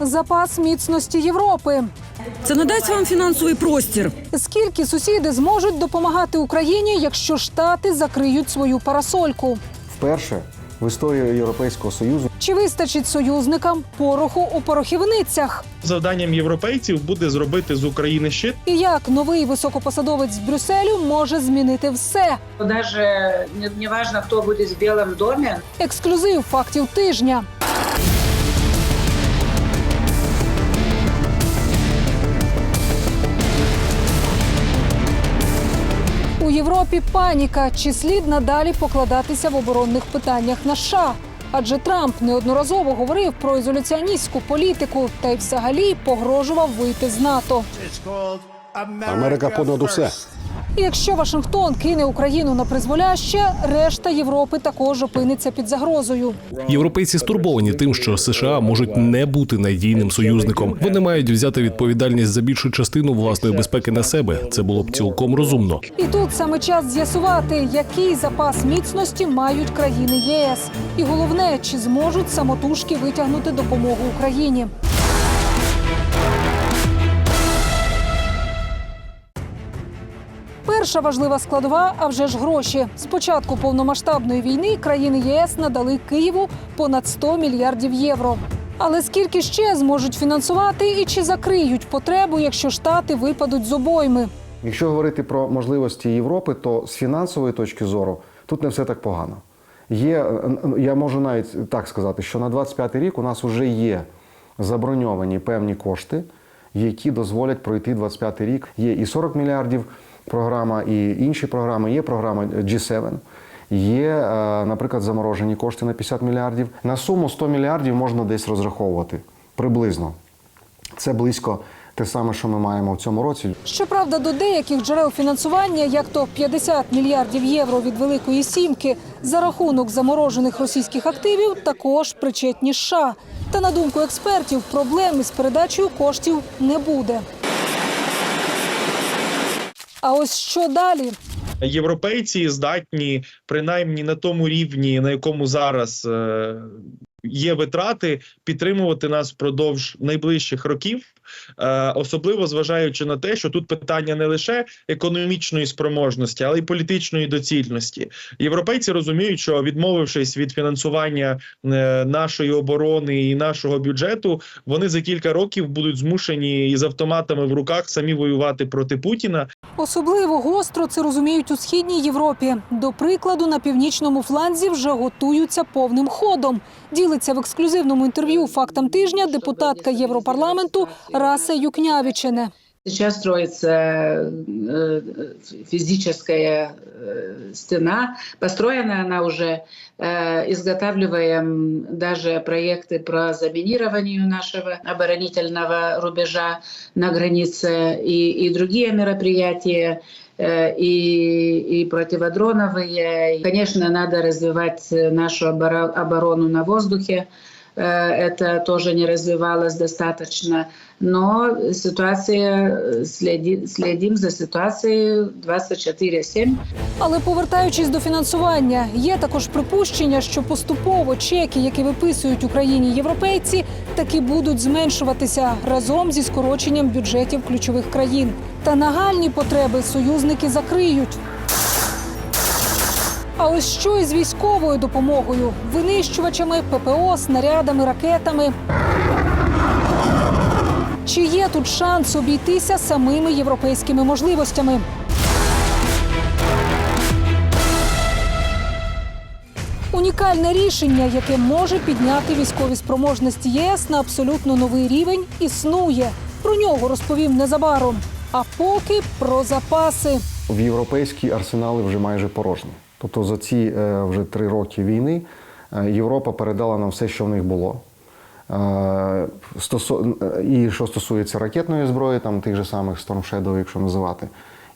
Запас міцності Європи. Це надасть вам фінансовий простір. Скільки сусіди зможуть допомагати Україні, якщо штати закриють свою парасольку? Вперше в історії Європейського Союзу Чи вистачить союзникам пороху у порохівницях? Завданням європейців буде зробити з України щит. І як новий високопосадовець з Брюсселю може змінити все? Даже не, не важно, кто будет в Белом доме, Ексклюзив фактів тижня. У Європі паніка. Чи слід надалі покладатися в оборонних питаннях на США? Адже Трамп неодноразово говорив про ізоляціоністську політику та й взагалі погрожував вийти з НАТО. Америка понад усе. І якщо Вашингтон кине Україну на призволяще, решта Європи також опиниться під загрозою. Європейці стурбовані тим, що США можуть не бути надійним союзником. Вони мають взяти відповідальність за більшу частину власної безпеки на себе. Це було б цілком розумно. І тут саме час з'ясувати, який запас міцності мають країни ЄС, і головне, чи зможуть самотужки витягнути допомогу Україні. Перша важлива складова, а вже ж гроші. З початку повномасштабної війни країни ЄС надали Києву понад 100 мільярдів євро. Але скільки ще зможуть фінансувати і чи закриють потребу, якщо штати випадуть з обойми? Якщо говорити про можливості Європи, то з фінансової точки зору тут не все так погано. Є, е, я можу навіть так сказати, що на 25 рік у нас вже є заброньовані певні кошти, які дозволять пройти 25 рік. Є і 40 мільярдів програма, і інші програми. Є програма G7, є, е, наприклад, заморожені кошти на 50 мільярдів. На суму 100 мільярдів можна десь розраховувати приблизно. Це близько те саме, що ми маємо в цьому році. Щоправда, до деяких джерел фінансування, як то 50 мільярдів євро від Великої Сімки, за рахунок заморожених російських активів, також причетні США. Та на думку експертів, проблем із передачею коштів не буде. А ось що далі? Європейці здатні, принаймні на тому рівні, на якому зараз е, є витрати, підтримувати нас впродовж найближчих років. Е, особливо зважаючи на те, що тут питання не лише економічної спроможності, але й політичної доцільності. Європейці розуміють, що відмовившись від фінансування е, нашої оборони і нашого бюджету, вони за кілька років будуть змушені із автоматами в руках самі воювати проти Путіна. Особливо гостро це розуміють у східній Європі. До прикладу, на північному фланзі вже готуються повним ходом. Ділиться в ексклюзивному інтерв'ю фактам тижня депутатка Європарламенту Раса Юкнявічене. Сейчас строится э, физическая э, стена. Построена она уже. Э, Изготавливаем даже проекты про заминирование нашего оборонительного рубежа на границе и, и другие мероприятия э, и, и противодроновые. И, Конечно, надо развивать нашу оборо- оборону на воздухе. Э, Это тоже не развивалось достаточно. Но ситуация, э, следи, следим за ситуацией 24-7. Але повертаючись до фінансування, є також припущення, що поступово чеки, які виписують Україні європейці, таки будуть зменшуватися разом зі скороченням бюджетів ключових країн. Та нагальні потреби союзники закриють. А ось що із військовою допомогою, винищувачами, ППО, снарядами, ракетами. Чи є тут шанс обійтися самими європейськими можливостями? Унікальне рішення, яке може підняти військові спроможності ЄС на абсолютно новий рівень, існує. Про нього розповім незабаром. А поки про запаси. В європейські арсенали вже майже порожні. Тобто за ці е, вже три роки війни е, Європа передала нам все, що в них було. Е, І що стосується ракетної зброї, там тих же самих Storm Shadow, якщо називати,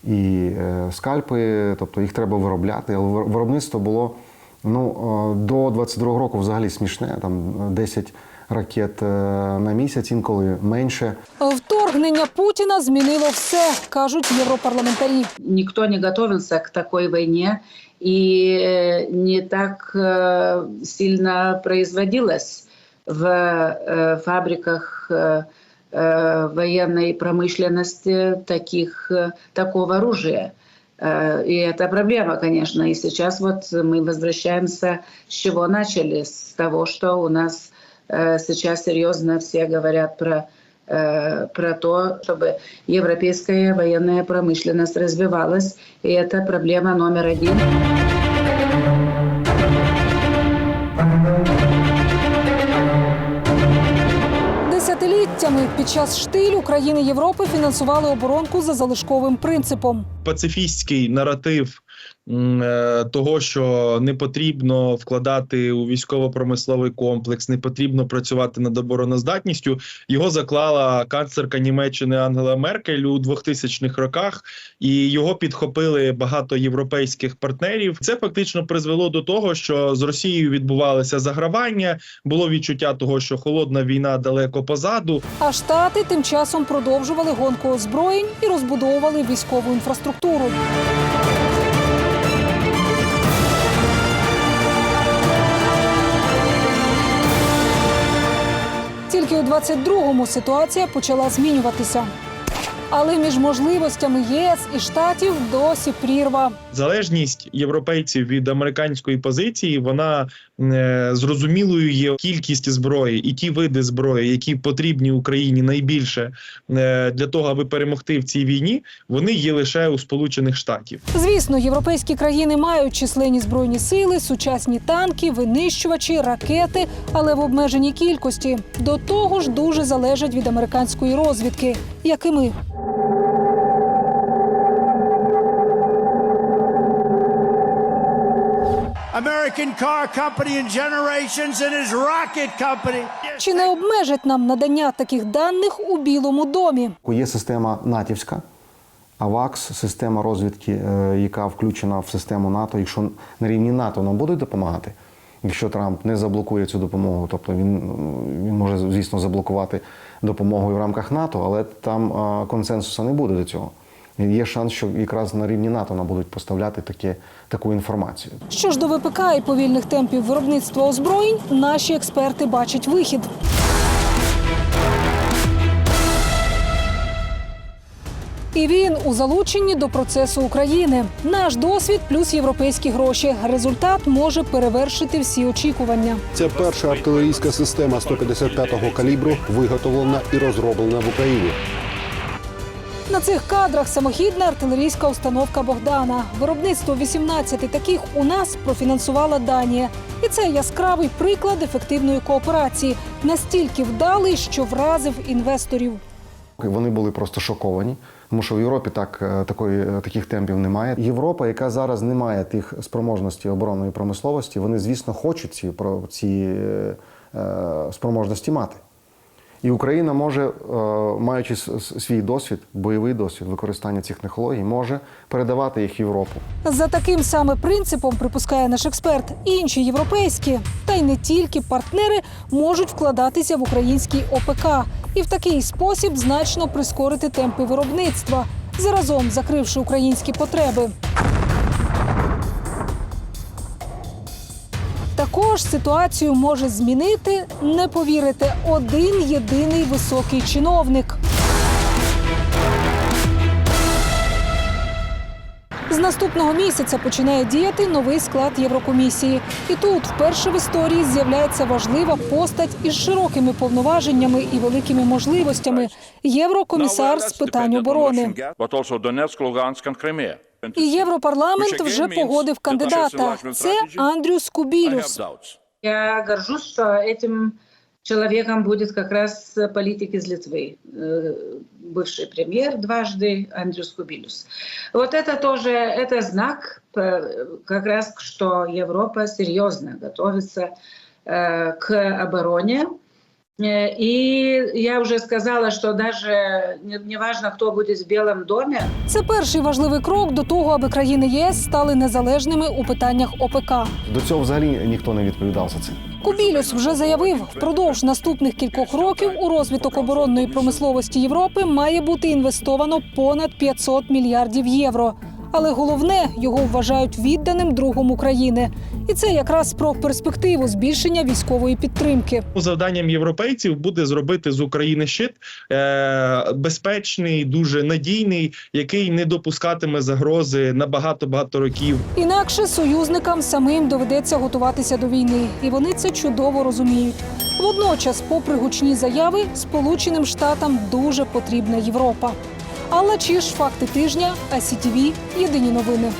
і скальпи, тобто їх треба виробляти. Але виробництво було ну, до 22-го року взагалі смішне, там 10 ракет е, на місяць, інколи менше. Вторгнення Путіна змінило все, кажуть європарламентарі. Никто не готовился к такой войне и э, не так э, сильно производилось в э, фабриках э, э, военной промышленности таких, э, такого оружия. Э, И это проблема, конечно. И сейчас вот мы возвращаемся, с чего начали, с того, что у нас э, сейчас серьезно все говорят про э, про то, чтобы европейская военная промышленность развивалась. И это проблема номер один. Десятиліттями під час штилю країни Європи фінансували оборонку за залишковим принципом. пацифістський наратив м, е, того, що не потрібно вкладати у військово-промисловий комплекс, не потрібно працювати над обороноздатністю. Його заклала канцлерка Німеччини Ангела Меркель у 2000-х роках, і його підхопили багато європейських партнерів. Це фактично призвело до того, що з Росією відбувалося загравання. Було відчуття того, що холодна війна далеко позаду. А штати тим часом продовжували гонку озброєнь і розбудовували військову інфраструктуру. Тільки у 22-му ситуація почала змінюватися. Але між можливостями єС і штатів досі прірва. залежність європейців від американської позиції вона е, зрозумілою є кількість зброї і ті види зброї, які потрібні Україні найбільше е, для того, аби перемогти в цій війні, вони є лише у Сполучених Штатів. Звісно, європейські країни мають численні збройні сили, сучасні танки, винищувачі, ракети, але в обмеженій кількості. До того ж, дуже залежать від американської розвідки, як і ми. American car company in generations and his rocket company. Чи не обмежить нам надання таких даних у Білому домі? Є система натівська, АВАКС, система розвідки, е, яка включена в систему НАТО. Якщо на рівні НАТО нам будуть допомагати, якщо Трамп не заблокує цю допомогу, тобто він, він може, звісно, заблокувати допомогу і в рамках НАТО, але там е, консенсусу не буде до цього. Є шанс, що якраз на рівні НАТО нам будуть поставляти таке, таку інформацію. Що ж до ВПК і повільних темпів виробництва озброєнь, наші експерти бачать вихід. І він у залученні до процесу України. Наш досвід плюс європейські гроші. Результат може перевершити всі очікування. Це перша артилерійська система 155-го калібру, виготовлена і розроблена в Україні. На цих кадрах самохідна артилерійська установка Богдана. Виробництво 18 таких у нас профінансувала Данія. І це яскравий приклад ефективної кооперації, настільки вдалий, що вразив інвесторів. Вони були просто шоковані, тому що в Європі так, е, такої, е, таких темпів немає. Європа, яка зараз не має тих спроможностей оборонної промисловості, вони, звісно, хочуть ці, про- ці е, е, спроможності мати. І Україна може, е, маючи свій досвід, бойовий досвід використання цих технологій, може передавати їх Європу. За таким саме принципом, припускає наш експерт, інші європейські та й не тільки партнери можуть вкладатися в український ОПК і в такий спосіб значно прискорити темпи виробництва, заразом закривши українські потреби. Також ситуацію може змінити, не повірите, один єдиний високий чиновник. З наступного місяця починає діяти новий склад Єврокомісії. І тут вперше в історії з'являється важлива постать із широкими повноваженнями і великими можливостями єврокомісар з питань оборони. І європарламент вже погодив кандидата. Це Андрюс Кубілюс. Я горжусь, этим человеком будет как раз политик из Литвы, э, бывший премьер дважды Андрюс Кубилюс. Вот это тоже это знак, э, как раз, что Европа серьезно готовится э, к обороне. Э, И я уже сказала, что даже не, важно, кто будет в Белом доме, Це перший важливий крок до того, аби країни ЄС стали незалежними у питаннях ОПК. До цього взагалі ніхто не відповідав за це. Кубілюс вже заявив, впродовж наступних кількох років у розвиток оборонної промисловості Європи має бути інвестовано понад 500 мільярдів євро. Але головне його вважають відданим другом України. І це якраз про перспективу збільшення військової підтримки. Завданням європейців буде зробити з України щит е, безпечний, дуже надійний, який не допускатиме загрози на багато багато років. Інакше союзникам самим доведеться готуватися до війни, і вони це чудово розуміють. Водночас, попри гучні заяви, Сполученим Штатам дуже потрібна Європа. Алла Чіш, факти тижня, АСІТВ, єдині новини.